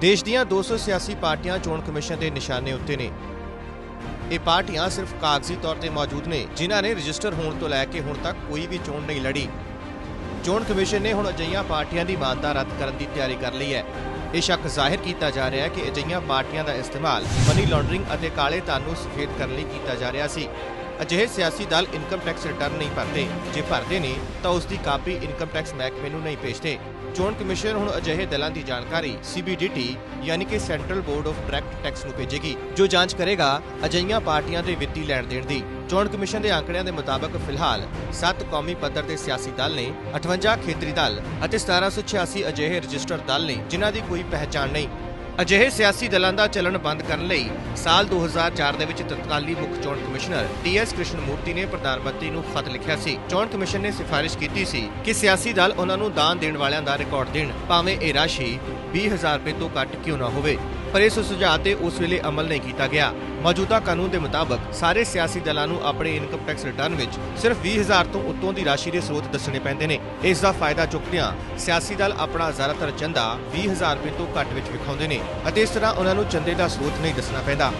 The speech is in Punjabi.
ਦੇਸ਼ ਦੀਆਂ 200 ਸਿਆਸੀ ਪਾਰਟੀਆਂ ਚੋਣ ਕਮਿਸ਼ਨ ਦੇ ਨਿਸ਼ਾਨੇ ਉੱਤੇ ਨੇ। ਇਹ ਪਾਰਟੀਆਂ ਸਿਰਫ ਕਾਗਜ਼ੀ ਤੌਰ ਤੇ ਮੌਜੂਦ ਨੇ, ਜਿਨ੍ਹਾਂ ਨੇ ਰਜਿਸਟਰ ਹੋਣ ਤੋਂ ਲੈ ਕੇ ਹੁਣ ਤੱਕ ਕੋਈ ਵੀ ਚੋਣ ਨਹੀਂ ਲੜੀ। ਚੋਣ ਕਮਿਸ਼ਨ ਨੇ ਹੁਣ ਅਜਿਹੀਆਂ ਪਾਰਟੀਆਂ ਦੀ ਮਾਨਤਾ ਰੱਦ ਕਰਨ ਦੀ ਤਿਆਰੀ ਕਰ ਲਈ ਹੈ। ਇਹ ਸ਼ੱਕ ਜ਼ਾਹਿਰ ਕੀਤਾ ਜਾ ਰਿਹਾ ਹੈ ਕਿ ਅਜਿਹੀਆਂ ਪਾਰਟੀਆਂ ਦਾ ਇਸਤੇਮਾਲ ਮਨੀ ਲਾਂਡਰਿੰਗ ਅਤੇ ਕਾਲੇ ਧਨ ਨੂੰ ਸਫੇਦ ਕਰਨ ਲਈ ਕੀਤਾ ਜਾ ਰਿਹਾ ਸੀ। ਅਜਿਹੇ ਸਿਆਸੀ ਦਲ ਇਨਕਮ ਟੈਕਸ ਰਿਟਰਨ ਨਹੀਂ ਭਰਦੇ। ਜੇ ਭਰਦੇ ਨੇ, ਤਾਂ ਉਸ ਦੀ ਕਾਪੀ ਇਨਕਮ ਟੈਕਸ ਮਹਿਕਮੇ ਨੂੰ ਨਹੀਂ ਭੇਜਦੇ। ਚੋਣ ਕਮਿਸ਼ਨ ਹੁਣ ਅਜਿਹੇ ਦਲਾਂ ਦੀ ਜਾਣਕਾਰੀ CBDT ਯਾਨੀ ਕਿ central board of direct tax ਨੂੰ ਭੇਜੇਗੀ, ਜੋ ਜਾਂਚ ਕਰੇਗਾ ਅਜਿਹੀਆਂ ਪਾਰਟੀਆਂ ਦੇ ਵਿੱਤੀ ਲੈਣ ਦੇਣ ਦੀ। ਚੋਣ ਕਮਿਸ਼ਨ ਦੇ ਆંકੜਿਆਂ ਦੇ ਮੁਤਾਬਕ ਫਿਲਹਾਲ 7 ਕੌਮੀ ਪੱਧਰ ਦੇ ਸਿਆਸੀ ਦਲ ਨੇ 58 ਖੇਤਰੀ ਦਲ ਅਤੇ 1786 ਅਜਿਹੇ ਰਜਿਸਟਰ ਦਲ ਨੇ, ਜਿਨ੍ਹਾਂ ਦੀ ਕੋਈ ਪਹਿਚਾਣ ਨਹੀਂ। ਅਜਿਹੇ ਸਿਆਸੀ ਦਲਾਂ ਦਾ ਚੱਲਣ ਬੰਦ ਕਰਨ ਲਈ ਸਾਲ 2004 ਦੇ ਵਿੱਚ ਤਤਕਾਲੀ ਮੁੱਖ ਚੋਣ ਕਮਿਸ਼ਨਰ ਟੀਐਸ ਕ੍ਰਿਸ਼ਨਮੂਰਤੀ ਨੇ ਪ੍ਰਧਾਨ ਮੰਤਰੀ ਨੂੰ ਖਤ ਲਿਖਿਆ ਸੀ। ਚੋਣ ਕਮਿਸ਼ਨ ਨੇ ਸਿਫਾਰਿਸ਼ ਕੀਤੀ ਸੀ ਕਿ ਸਿਆਸੀ ਦਲ ਉਹਨਾਂ ਨੂੰ ਦਾਨ ਦੇਣ ਵਾਲਿਆਂ ਦਾ ਰਿਕਾਰਡ ਦੇਣ, ਭਾਵੇਂ ਇਹ ਰਾਸ਼ੀ 20000 ਰੁਪਏ ਤੋਂ ਘੱਟ ਕਿਉਂ ਨਾ ਹੋਵੇ। ਪਰ ਇਸ ਸੁਝਾਅ ਤੇ ਉਸ ਵੇਲੇ ਅਮਲ ਨਹੀਂ ਕੀਤਾ ਗਿਆ। ਮੌਜੂਦਾ ਕਾਨੂੰਨ ਦੇ ਮੁਤਾਬਕ ਸਾਰੇ ਸਿਆਸੀ ਦਲਾਂ ਨੂੰ ਆਪਣੇ ਇਨਕਮ ਟੈਕਸ ਰਿਟਰਨ ਵਿੱਚ ਸਿਰਫ 20000 ਤੋਂ ਉੱਤੋਂ ਦੀ ਰਾਸ਼ੀ ਦੇ ਸਰੋਤ ਦੱਸਣੇ ਪੈਂਦੇ ਨੇ। ਇਸ ਦਾ ਫਾਇਦਾ ਚੁੱਕਦਿਆਂ ਸਿਆਸੀ ਦਲ ਆਪਣਾ ਜ਼ਿਆਦਾਤਰ ਚੰਦਾ 20000 ਰੁਪਏ ਤੋਂ ਘੱਟ ਵਿੱਚ ਵਿਖਾਉਂਦੇ ਨੇ ਅਤੇ ਇਸ ਤਰ੍ਹਾਂ ਉਹਨਾਂ ਨੂੰ ਚੰਦੇ ਦਾ ਸਰੋਤ ਨਹੀਂ ਦੱਸਣਾ ਪੈਂਦਾ।